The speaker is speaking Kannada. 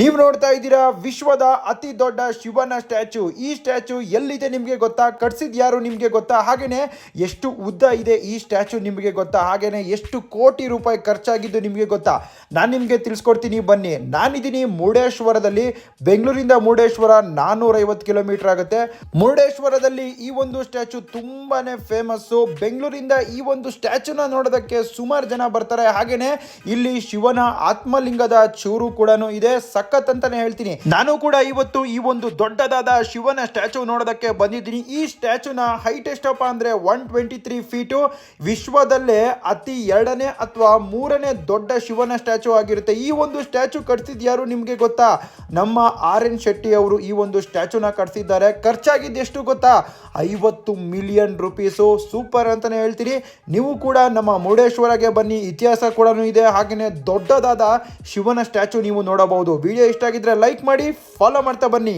ನೀವು ನೋಡ್ತಾ ಇದ್ದೀರಾ ವಿಶ್ವದ ಅತಿ ದೊಡ್ಡ ಶಿವನ ಸ್ಟ್ಯಾಚು. ಈ ಸ್ಟ್ಯಾಚು ಎಲ್ಲಿದೆ ನಿಮಗೆ ಗೊತ್ತಾ? ಕಟ್ಸಿದ ಯಾರು ನಿಮಗೆ ಗೊತ್ತಾ? ಹಾಗೇನೆ ಎಷ್ಟು ಉದ್ದ ಇದೆ ಈ ಸ್ಟ್ಯಾಚು ನಿಮಗೆ ಗೊತ್ತಾ? ಹಾಗೇನೆ ಎಷ್ಟು ಕೋಟಿ ರೂಪಾಯಿ ಖರ್ಚಾಗಿದ್ದು ನಿಮಗೆ ಗೊತ್ತಾ? ನಾನು ನಿಮಗೆ ತಿಳಿಸ್ಕೊಡ್ತೀನಿ, ಬನ್ನಿ. ನಾನಿದ್ದೀನಿ ಮುರುಡೇಶ್ವರದಲ್ಲಿ. ಬೆಂಗಳೂರಿಂದ ಮುರುಡೇಶ್ವರ ನಾನ್ನೂರೈವತ್ತು ಕಿಲೋಮೀಟರ್ ಆಗುತ್ತೆ. ಮುರುಡೇಶ್ವರದಲ್ಲಿ ಈ ಒಂದು ಸ್ಟ್ಯಾಚು ತುಂಬಾನೇ ಫೇಮಸ್ಸು. ಬೆಂಗಳೂರಿಂದ ಈ ಒಂದು ಸ್ಟ್ಯಾಚುನ ನೋಡೋದಕ್ಕೆ ಸುಮಾರು ಜನ ಬರ್ತಾರೆ. ಹಾಗೇನೆ ಇಲ್ಲಿ ಶಿವನ ಆತ್ಮಲಿಂಗದ ಚೂರು ಕೂಡ ಇದೆ. ಸಖತ್ ಅಂತಾನೆ ಹೇಳ್ತೀನಿ. ನಾನು ಕೂಡ ಇವತ್ತು ಈ ಒಂದು ದೊಡ್ಡದಾದ ಶಿವನ ಸ್ಟ್ಯಾಚು ನೋಡೋದಕ್ಕೆ ಬಂದಿದ್ದೀನಿ. ಈ ಸ್ಟ್ಯಾಚುನ ಹೈಟ್ ಎಷ್ಟಪ್ಪ ಅಂದ್ರೆ ಒನ್ ಟ್ವೆಂಟಿ ತ್ರೀ ಫೀಟು. ವಿಶ್ವದಲ್ಲೇ ಅತಿ ಎರಡನೇ ಅಥವಾ ಮೂರನೇ ದೊಡ್ಡ ಶಿವನ ಸ್ಟ್ಯಾಚು ಆಗಿರುತ್ತೆ. ಈ ಒಂದು ಸ್ಟ್ಯಾಚು ಕಟ್ಸಿದ್ ಯಾರು ನಿಮಗೆ ಗೊತ್ತಾ? ನಮ್ಮ ಆರ್ ಎನ್ ಶೆಟ್ಟಿ ಅವರು ಈ ಒಂದು ಸ್ಟ್ಯಾಚುನ ಕಟ್ಸಿದ್ದಾರೆ. ಖರ್ಚಾಗಿದ್ದು ಎಷ್ಟು ಗೊತ್ತಾ? ಐವತ್ತು ಮಿಲಿಯನ್ ರುಪೀಸು. ಸೂಪರ್ ಅಂತಾನೆ ಹೇಳ್ತೀನಿ. ನೀವು ಕೂಡ ನಮ್ಮ ಮುರುಡೇಶ್ವರಗೆ ಬನ್ನಿ. ಇತಿಹಾಸ ಕೂಡ ಇದೆ. ಹಾಗೆಯೇ ದೊಡ್ಡದಾದ ಶಿವನ ಸ್ಟ್ಯಾಚು ನೀವು ನೋಡಬಹುದು. ವಿಡಿಯೋ ಇಷ್ಟ ಆಗಿದ್ರೆ ಲೈಕ್ ಮಾಡಿ ಫಾಲೋ ಮಾಡ್ತಾ ಬನ್ನಿ.